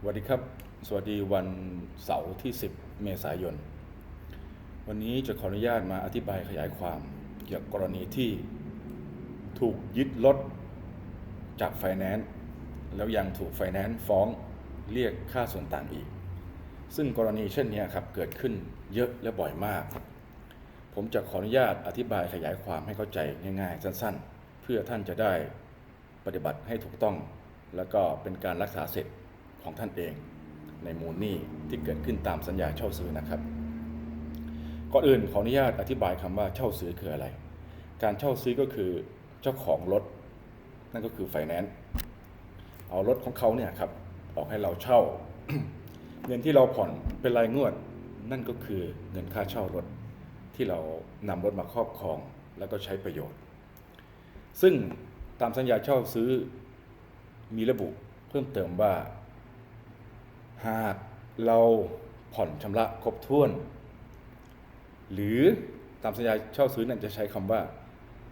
สวัสดีครับ สวัสดีวันเสาร์ที่ 10 เมษายน วันนี้จะขออนุญาตมาอธิบายขยายความเกี่ยวกับกรณีที่ถูกยึดรถจากไฟแนนซ์แล้วยังถูกไฟแนนซ์ฟ้องเรียกค่าส่วนต่างอีก ซึ่งกรณีเช่นนี้ครับเกิดขึ้นเยอะและบ่อยมาก ผมจะขออนุญาตอธิบายขยายความให้เข้าใจง่ายๆ สั้นๆ เพื่อท่านจะได้ปฏิบัติให้ถูกต้อง แล้วก็เป็นการรักษาสิทธิ์ ของท่านเอง ในมูลหนี้ที่เกิดขึ้นตามสัญญาเช่าซื้อนะครับก่อนอื่นขออนุญาตอธิบายคำว่าเช่าซื้อคืออะไร การเช่าซื้อก็คือเจ้าของรถ นั่นก็คือไฟแนนซ์เอารถของเขาเนี่ยครับออกให้เราเช่า เงินที่เราผ่อนเป็นรายงวด นั่นก็คือเงินค่าเช่ารถที่เรานำรถมาครอบครองแล้วก็ใช้ประโยชน์ ซึ่งตามสัญญาเช่าซื้อมีระบุเพิ่มเติมว่า หากเราผ่อนชำระครบถ้วน หรือตามสัญญาเช่าซื้อนั่นจะใช้คำว่า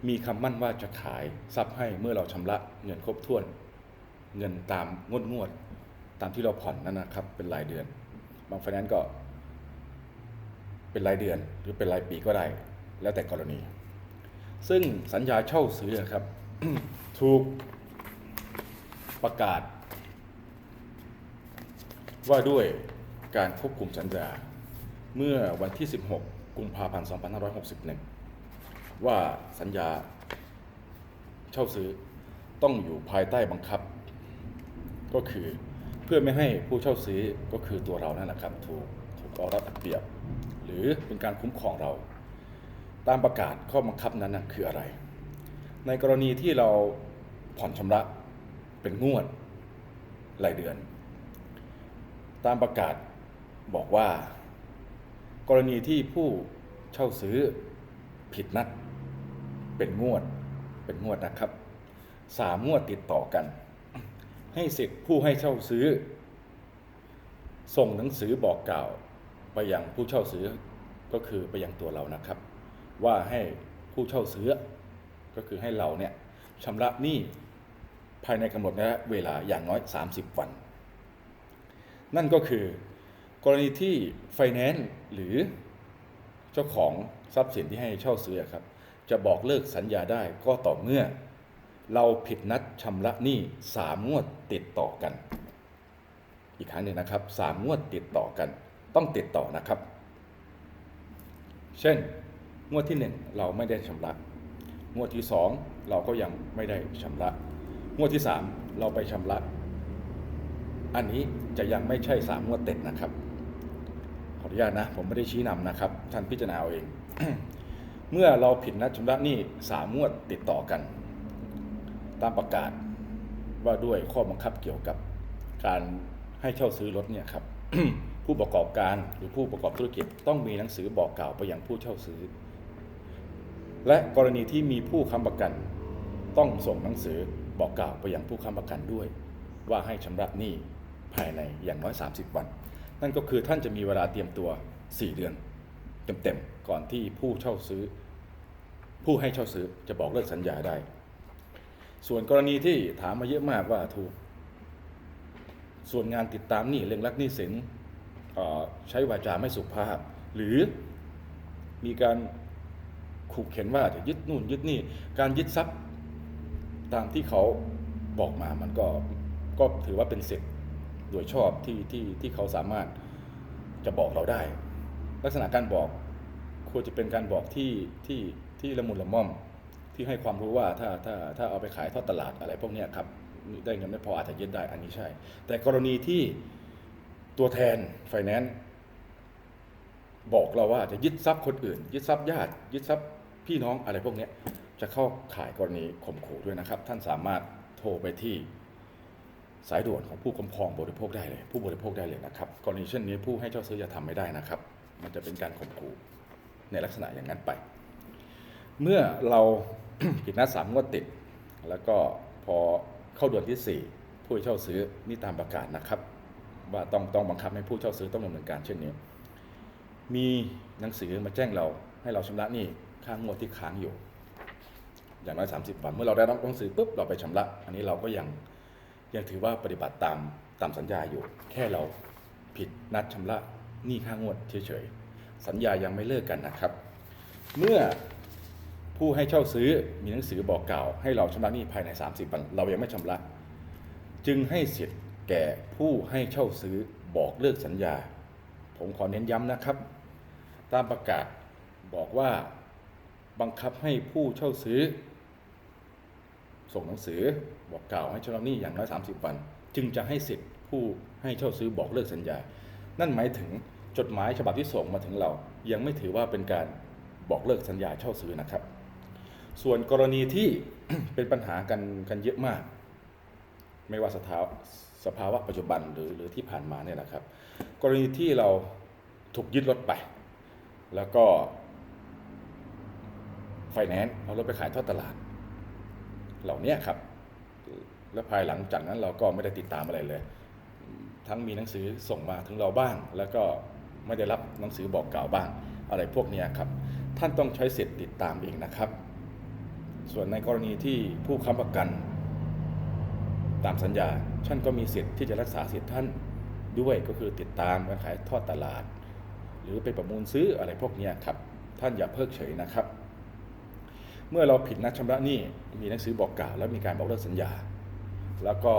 มีคำมั่นว่าจะขายทรัพย์ให้เมื่อเราชำระเงินครบถ้วน เงินตามงวดงวดๆตามที่เราผ่อนนั่นนะครับ เป็นรายเดือน บางไฟแนนซ์ก็ เป็นรายเดือนหรือเป็นรายปีก็ได้ แล้วแต่กรณี ซึ่งสัญญาเช่าซื้อนะครับ ถูกประกาศ ว่าด้วยการควบคุมสัญญาเมื่อวันที่ 16 กุมภาพันธ์ 2561 ว่าสัญญาเช่าซื้อต้องอยู่ภายใต้บังคับ ก็คือเพื่อไม่ให้ผู้เช่าซื้อก็คือตัวเรานั่นแหละครับถูกถูกเอารัดเอาเปรียบ หรือเป็นการคุ้มครองเรา ตามประกาศข้อบังคับนั้นนะคืออะไร ในกรณีที่เราผ่อนชำระเป็นงวดรายเดือน ตามประกาศบอกว่า กรณีที่ผู้เช่าซื้อผิดนัด เป็นงวดเป็นงวดนะครับสามงวดติดต่อกัน ให้สิทธิ์ผู้ให้เช่าซื้อ ส่งหนังสือบอกกล่าวไปยังผู้เช่าซื้อก็คือไปยังตัวเรานะครับ ว่าให้ผู้เช่าซื้อ ก็คือให้เราเนี่ยชำระหนี้ภายในกำหนดระยะเวลาอย่างน้อย 30 วัน นั่นก็คือกรณีที่ไฟแนนซ์หรือเจ้าของทรัพย์สินที่ให้เช่าซื้อครับ จะบอกเลิกสัญญาได้ก็ต่อเมื่อ เราผิดนัดชำระหนี้สามงวดติดต่อกัน อีกครั้งหนึ่งนะครับสามงวดติดต่อกัน ต้องติดต่อนะครับ เช่น งวดที่หนึ่งเราไม่ได้ชำระ งวดที่สองเราก็ยังไม่ได้ชำระ งวดที่สามเราไปชำระ อันนี้จะยังไม่ใช่สามงวดติดนะครับ ขออนุญาตนะ ผมไม่ได้ชี้นำนะครับ ท่านพิจารณาเอาเอง เมื่อเราผิดนัดชำระหนี้สามงวดติดต่อกัน ตามประกาศว่าด้วยข้อบังคับเกี่ยวกับการให้เช่าซื้อรถเนี่ยครับผู้ประกอบการหรือผู้ประกอบธุรกิจต้องมีหนังสือบอกกล่าวไปยังผู้เช่าซื้อ และกรณีที่มีผู้ค้ำประกัน ต้องส่งหนังสือบอกกล่าวไปยังผู้ค้ำประกันด้วย ว่าให้ชำระหนี้ ภายในอย่างน้อย 30 วัน นั่นก็คือท่านจะมีเวลาเตรียมตัว 4 เดือน เต็มๆก่อนที่ผู้เช่าซื้อ ผู้ให้เช่าซื้อจะบอกเลิกสัญญาได้ ส่วนกรณีที่ถามมาเยอะมากว่าถูก ส่วนงานติดตามหนี้เร่งรักหนี้สินเอ่อใช้วาจาไม่สุภาพ หรือมีการขู่เข็นว่าจะยึดนู่นยึดนี่การยึดทรัพย์ตามที่เขาบอกมามันก็ก็ถือว่าเป็นสิทธิ์ โดยชอบที่ที่ที่เขาสามารถจะบอกเราได้ ลักษณะการบอกควรจะเป็นการบอกที่ที่ที่ละมุนละม่อมที่ให้ความรู้ว่าถ้าถ้าถ้าเอาไปขายทอดตลาดอะไรพวกนี้ครับได้เงินไม่พออาจจะยึดได้อันนี้ใช่ แต่กรณีที่ตัวแทนไฟแนนซ์บอกเราว่าจะยึดทรัพย์คนอื่น ยึดทรัพย์ญาติ ยึดทรัพย์พี่น้องอะไรพวกนี้จะเข้าข่ายกรณีข่มขู่ด้วยนะครับ ท่านสามารถโทรไปที่ สายด่วนของผู้คุ้มครองบริโภคได้เลย ผู้บริโภคได้เลยนะครับกรณีเช่นนี้ผู้ให้เช่าซื้อจะทำไม่ได้นะครับ มันจะเป็นการข่มขู่ในลักษณะอย่างนั้นไป เมื่อเราผิดนัดสามงวดติด แล้วก็พอเข้าเดือนที่ 4 ผู้ให้เช่าซื้อนี่ตามประกาศนะครับ ว่าต้องต้องบังคับให้ผู้เช่าซื้อต้องดำเนินการเช่นนี้ มีหนังสือมาแจ้งเราให้เราชำระหนี้ค่างวดที่ค้างอยู่ อย่างน้อย30วันเมื่อเราได้รับหนังสือปุ๊บเราไปชำระ อันนี้เราก็ยัง ยังถือว่าปฏิบัติตามตามสัญญาอยู่ แค่เราผิดนัดชำระหนี้ค่างวดเฉยๆสัญญายังไม่เลิกกันนะครับ เมื่อผู้ให้เช่าซื้อมีหนังสือบอกกล่าว ให้เราชำระหนี้ภายใน 30 วัน เรายังไม่ชำระ จึงให้สิทธิ์แก่ผู้ให้เช่าซื้อบอกเลิกสัญญา ผมขอเน้นย้ำนะครับ ตามประกาศบอกว่าบังคับให้ผู้เช่าซื้อ ส่งหนังสือบอกกล่าวให้ชำระหนี้อย่างน้อย30 วัน จึงจะให้สิทธิ์ผู้ให้เช่าซื้อบอกเลิกสัญญา นั่นหมายถึงจดหมายฉบับที่ส่งมาถึงเรา ยังไม่ถือว่าเป็นการบอกเลิกสัญญาเช่าซื้อนะครับ ส่วนกรณีที่เป็นปัญหากันกันเยอะมาก ไม่ว่าสถาสภาวะปัจจุบันหรือหรือที่ผ่านมาเนี่ยนะครับ กรณีที่เราถูกยึดรถไป แล้วก็ไฟแนนซ์เอารถไปขายทอดตลาด เหล่านี้ครับ และภายหลังจากนั้นเราก็ไม่ได้ติดตามอะไรเลย ทั้งมีหนังสือส่งมาถึงเราบ้าง แล้วก็ไม่ได้รับหนังสือบอกกล่าวบ้าง อะไรพวกนี้ครับ ท่านต้องใช้สิทธิ์ติดตามเองนะครับ ส่วนในกรณีที่ผู้ค้ำประกันตามสัญญา ท่านก็มีสิทธิ์ที่จะรักษาสิทธิ์ท่านด้วยก็คือติดตามการขายทอดตลาด หรือไปประมูลซื้ออะไรพวกนี้ครับ ท่านอย่าเพิกเฉยนะครับ เมื่อเราผิดนัดชำระหนี้มีหนังสือบอกกล่าว แล้วมีการบอกเลิกสัญญา แล้วก็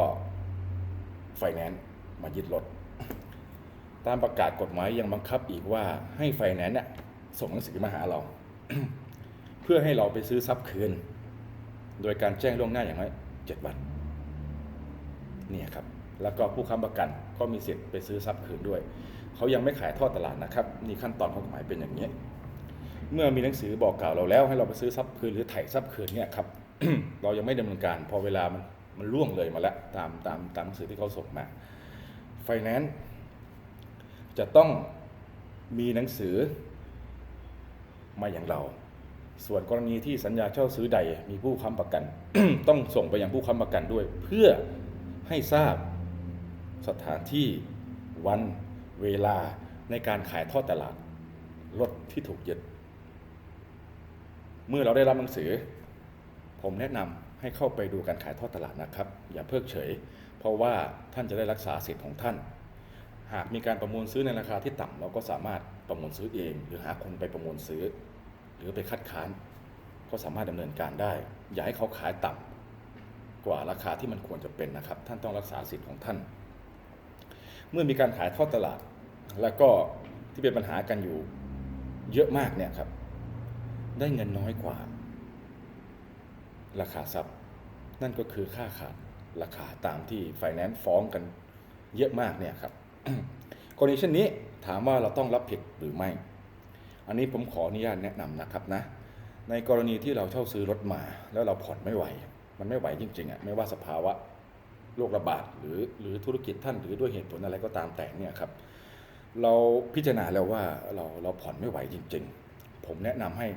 ไฟแนนซ์มายึดรถตามประกาศกฎหมายยังบังคับอีกว่าให้ไฟแนนซ์เนี่ยส่งหนังสือมาหาเรา เพื่อให้เราไปซื้อทรัพย์คืน โดยการแจ้งล่วงหน้าอย่างน้อยเจ็ดวันเนี่ยครับแล้วก็ผู้ค้ำประกันก็มีสิทธิ์ไปซื้อทรัพย์คืนด้วย เขายังไม่ขายทอดตลาดนะครับ นี่ขั้นตอนของกฎหมายเป็นอย่างนี้ เมื่อมีหนังสือบอกกล่าวเราแล้ว ให้เราไปซื้อทรัพย์คืนหรือไถ่ทรัพย์คืนเนี่ยครับ เรายังไม่ดำเนินการพอเวลามันมันล่วงเลยมาแล้วตามตามตามหนังสือที่เขาส่งมาไฟแนนซ์จะต้องมีหนังสือมาอย่างเรา ส่วนกรณีที่สัญญาเช่าซื้อใดมีผู้ค้ำประกัน ต้องส่งไปยังผู้ค้ำประกันด้วย เพื่อให้ทราบสถานที่วันเวลาในการขายทอดตลาดรถที่ถูกยึด เมื่อเราได้รับหนังสือ ผมแนะนำให้เข้าไปดูการขายทอดตลาดนะครับ อย่าเพิกเฉย เพราะว่าท่านจะได้รักษาสิทธิ์ของท่าน หากมีการประมูลซื้อในราคาที่ต่ำเราก็สามารถประมูลซื้อเอง หรือหาคนไปประมูลซื้อ หรือไปคัดค้าน ก็สามารถดำเนินการได้ อย่าให้เขาขายต่ำกว่าราคาที่มันควรจะเป็นนะครับ ท่านต้องรักษาสิทธิ์ของท่าน เมื่อมีการขายทอดตลาด แล้วก็ที่เป็นปัญหากันอยู่เยอะมากเนี่ยครับ ได้เงินน้อยกว่า ราคาทรัพย์ นั่นก็คือค่าขาดราคาตามที่ไฟแนนซ์ฟ้องกันเยอะมากเนี่ยครับกรณีเช่นนี้ถามว่าเราต้องรับผิดหรือไม่ อันนี้ผมขออนุญาตแนะนำนะครับนะ ในกรณีที่เราเช่าซื้อรถมาแล้วเราผ่อนไม่ไหว มันไม่ไหวจริงๆอะไม่ว่าสภาวะโรคระบาดหรือหรือธุรกิจท่านหรือด้วยเหตุผลอะไรก็ตามแต่เนี่ยครับ เราพิจารณาแล้วว่าเราเราผ่อนไม่ไหวจริง ๆ ผมแนะนำให้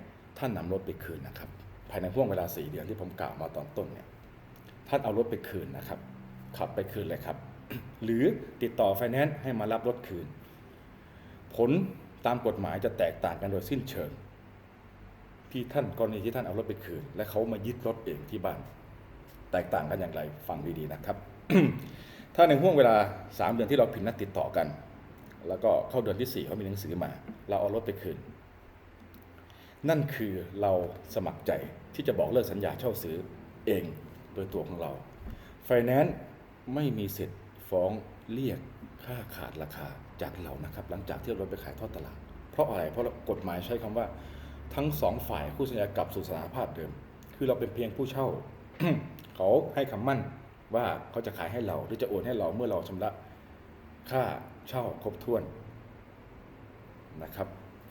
ท่านนำรถไปคืนนะครับ ภายในห่วงเวลา 4 เดือนที่ผมกล่าวมาตอนต้นเนี่ย ท่านเอารถไปคืนนะครับ ขับไปคืนเลยครับ หรือติดต่อไฟแนนซ์ให้มารับรถคืน ผลตามกฎหมายจะแตกต่างกันโดยสิ้นเชิง ที่ท่านกรณีที่ท่านเอารถไปคืน และเขามายึดรถเองที่บ้าน แตกต่างกันอย่างไรฟังดีๆนะครับ ถ้าในห่วงเวลา 3 เดือนที่เราผิดนัดติดต่อกัน แล้วก็เข้าเดือนที่4เขามีหนังสือมา เราเอารถไปคืน นั่นคือเราสมัครใจที่จะบอกเลิกสัญญาเช่าซื้อเองโดยตัวของเรา ไฟแนนซ์ไม่มีสิทธิ์ฟ้องเรียกค่าขาดราคาจากเรานะครับ หลังจากที่เอาไปขายทอดตลาด เพราะอะไรเพราะกฎหมายใช้คำว่าทั้งสองฝ่ายคู่สัญญากลับสู่สถานภาพเดิม คือเราเป็นเพียงผู้เช่า เขาให้คำมั่นว่าเขาจะขายให้เราหรือจะโอนให้เราเมื่อเราชำระค่าเช่าครบถ้วนนะครับ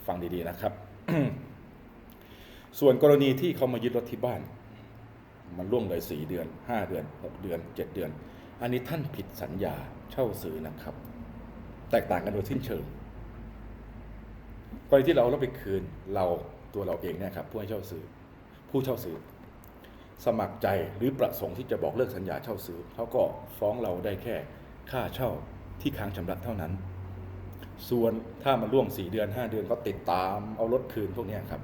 ฟังดีๆนะครับ ส่วนกรณีที่เขามายึดรถที่บ้าน มันล่วงเลยสี่เดือนห้าเดือนหกเดือนเจ็ดเดือน อันนี้ท่านผิดสัญญาเช่าซื้อนะครับ แตกต่างกันโดยสิ้นเชิงกรณีที่เราเอารถไปคืนเราตัวเราเองเนี่ยครับผู้ให้เช่าซื้อ ผู้เช่าซื้อ สมัครใจหรือประสงค์ที่จะบอกเลิกสัญญาเช่าซื้อเขาก็ฟ้องเราได้แค่ค่าเช่าที่ค้างชำระเท่านั้น ส่วนถ้ามันล่วง 4 เดือน 5 เดือนก็ติดตามเอารถคืนพวกนี้ครับ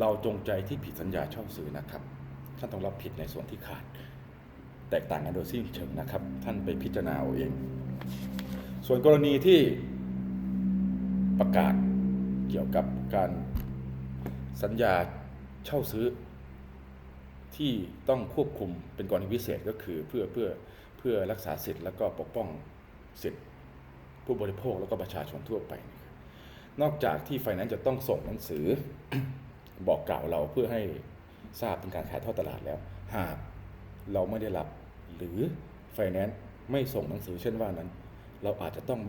เราจงใจที่ผิดสัญญาเช่าซื้อนะครับ ท่านต้องรับผิดในส่วนที่ขาด แตกต่างกันโดยสิ้นเชิงนะครับ ท่านไปพิจารณาเอาเอง ส่วนกรณีที่ประกาศเกี่ยวกับการสัญญาเช่าซื้อ ที่ต้องควบคุมเป็นกรณีพิเศษก็คือเพื่อเพื่อเพื่อรักษาสิทธิ์แล้วก็ปกป้องสิทธิผู้บริโภคแล้วก็ประชาชนทั่วไป นอกจากที่ไฟแนนซ์จะต้องส่งหนังสือ บอกกล่าวเราเพื่อให้ทราบเป็นการขายทอดตลาดแล้ว หากเราไม่ได้รับหรือไฟแนนซ์ไม่ส่งหนังสือเช่นว่านั้น เราอาจจะต้อง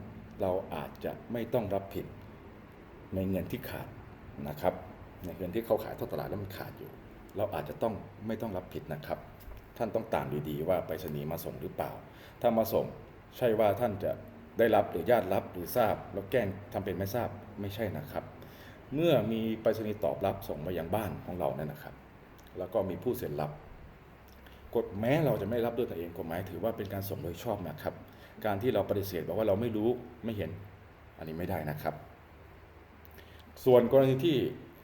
เราอาจจะไม่ต้องรับผิดในเงินที่ขาดนะครับ ในเงินที่เขาขายทอดตลาดแล้วมันขาดอยู่ เราอาจจะต้องไม่ต้องรับผิดนะครับ ท่านต้องตามดีๆว่าไปรษณีย์มาส่งหรือเปล่า ถ้ามาส่งใช่ว่าท่านจะได้รับหรือญาติรับหรือทราบ แล้วแกล้งทำเป็นไม่ทราบไม่ใช่นะครับ เมื่อมีไปรษณีย์ตอบรับส่งมายังบ้านของเรานั่นนะครับ แล้วก็มีผู้เซ็นรับ กฎแม้เราจะไม่รับด้วยตัวเองกฎหมายถือว่าเป็นการส่งโดยชอบนะครับ การที่เราปฏิเสธบอกว่าเราไม่รู้ไม่เห็นอันนี้ไม่ได้นะครับ ส่วนกรณีที่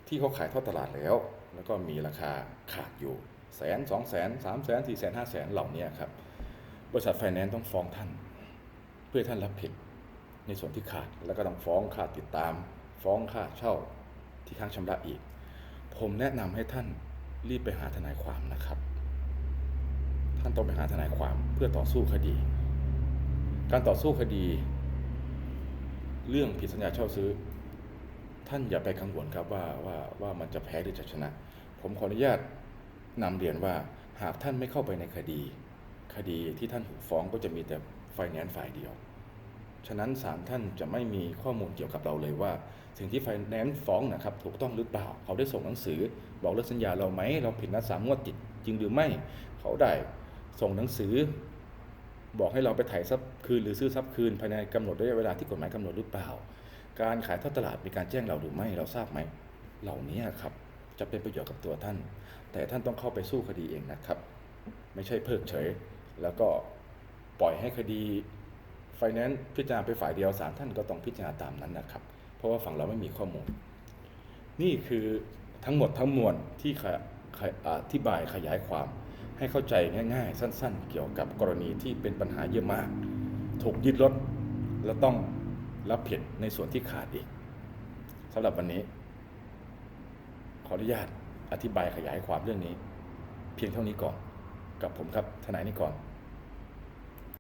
ที่เขาขายทอดตลาดแล้ว แล้วก็มีราคาขาดอยู่แสนสองแสนสามแสนสี่แสนห้าแสนเหล่านี้ครับบริษัทไฟแนนซ์ต้องฟ้องท่าน เพื่อท่านรับผิดในส่วนที่ขาดแล้วก็ต้องฟ้องค่าติดตาม ฟ้องค่าเช่า ที่ค้างชำระอีก ผมแนะนำให้ท่านรีบไปหาทนายความนะครับ ท่านต้องไปหาทนายความเพื่อต่อสู้คดี การต่อสู้คดี เรื่องผิดสัญญาเช่าซื้อ ท่านอย่าไปกังวลครับว่าว่าว่ามันจะแพ้หรือจะชนะ ผมขออนุญาตนำเรียนว่าหากท่านไม่เข้าไปในคดี คดีที่ท่านถูกฟ้องก็จะมีแต่ไฟแนนซ์ฝ่ายเดียว ฉะนั้นศาลท่านจะไม่มีข้อมูลเกี่ยวกับเราเลยว่า สิ่งที่ไฟแนนซ์ฟ้องนะครับถูกต้องหรือเปล่า เขาได้ส่งหนังสือ บอกเลิกสัญญาเราไหม เราผิดนัดสามงวดติดจริงหรือไม่ เขาได้ส่งหนังสือ บอกให้เราไปถ่ายทรัพย์คืนหรือซื้อทรัพย์คืนภายในกำหนดระยะเวลาที่กฎหมายกำหนดหรือเปล่า การขายทอดตลาดมีการแจ้งเราหรือไม่เราทราบไหมเหล่านี้ครับจะเป็นประโยชน์กับตัวท่าน แต่ท่านต้องเข้าไปสู้คดีเองนะครับ ไม่ใช่เพิกเฉย แล้วก็ปล่อยให้คดีไฟแนนซ์พิจารณาไปฝ่ายเดียวศาลท่านก็ต้องพิจารณาตามนั้นนะครับ เพราะว่าฝั่งเราไม่มีข้อมูล นี่คือทั้งหมดทั้งมวลที่อธิบายขยายความ ให้เข้าใจง่าย ๆ สั้น ๆ เกี่ยวกับกรณีที่เป็นปัญหาเยอะมาก ถูกยึดรถแล้วต้องรับผิดในส่วนที่ขาดอีกสำหรับวันนี้ ขออนุญาตอธิบายขยายความเรื่องนี้ เพียงเท่านี้ก่อน กับผมครับทนายนิกร